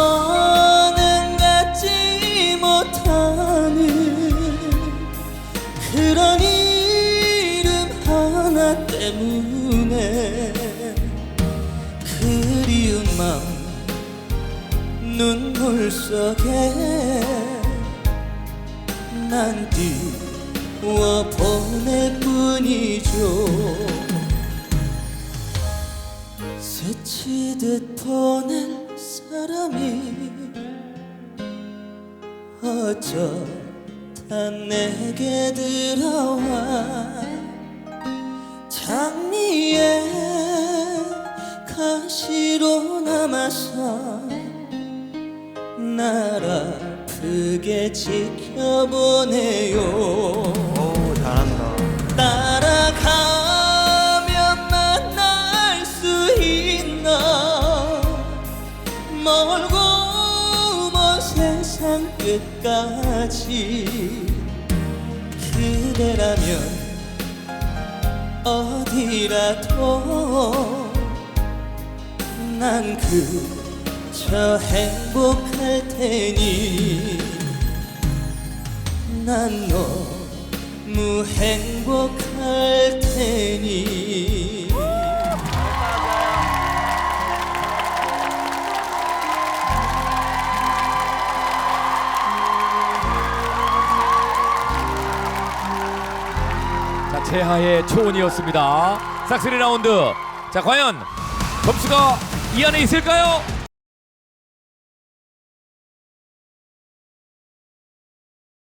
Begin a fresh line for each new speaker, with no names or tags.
살아서는 갖지 못하는 그런 이름 하나 때문에 그리운 마음 눈물 속에 난 띄워 보낼 뿐이죠. 스치듯 보낼 사람이 어쩌다 내게 들어와 장미의 가시로 남아서 날 아프게 지켜보네요
오 잘한다.
따라가면 만날 수 있나 멀고 먼 세상 끝까지 그대라면 어디라도 난 그 저 행복할 테니 난 너무 행복할 테니
자, 최하의 초원이었습니다. 싹쓸이 라운드. 자, 과연 점수가 이 안에 있을까요?